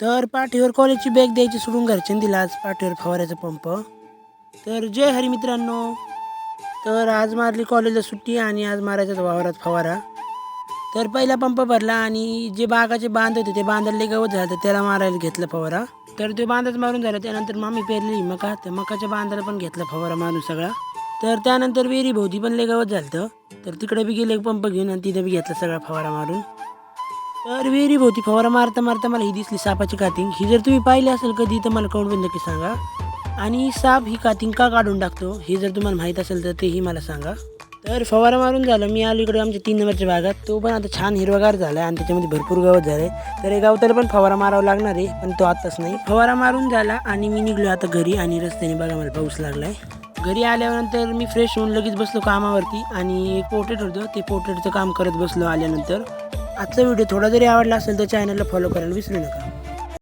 तर पाठीवर कॉलेजची बॅग द्यायची सोडून घरच्यांनी दिला. आज पाठीवर फवारायचा पंप तर जय हरी मित्रांनो. तर आज मारली कॉलेजला सुट्टी आणि आज मारायचा वावरात फवारा. तर पहिला पंप भरला आणि जे बागाचे बांध होते ते बांधायला गवत झालं तर त्याला मारायला घेतलं फवारा. तर ते बांधच मारून झालं त्यानंतर मामी पेरली मका. तर मकाच्या बांधाला पण घेतला फवारा मारून सगळा. तर त्यानंतर विहिरी भोवती पण लेगावत झालं तर तिकडे बी गेले पंप घेऊन आणि तिथे बी घेतला सगळा फवारा मारून. तर विहिरी भोवती फवारा मारता मारता मला ही दिसली सापाची कातिंग ही जर तुम्ही पाहिली असेल कधी तर मला कळून नक्की सांगा. आणि साप ही कातिंग का काढून टाकतो हे जर तुम्हाला माहीत असेल तर तेही मला सांगा. तर फवारा मारून झालं. मी आलो इकडे आमच्या तीन नंबरच्या भागात. तो पण आता छान हिरवागार झाला आणि त्याच्यामध्ये भरपूर गवत झालं तर हे गावताला पण फवारा मारावा लागणार आहे पण तो आताच नाही. फवारा मारून झाला आणि मी निघलो आता घरी आणि रस्त्याने बघा मला पाऊस लागला आहे घरी आल्यानंतर मी फ्रेश होऊन लगेच बसलो कामावरती आणि एक पोर्ट्रेट होतं. ते पोर्ट्रेटचं काम करत बसलो आल्यानंतर. आजचा व्हिडिओ थोडा जरी आवडला असेल तर चॅनलला फॉलो करायला विसरू नका.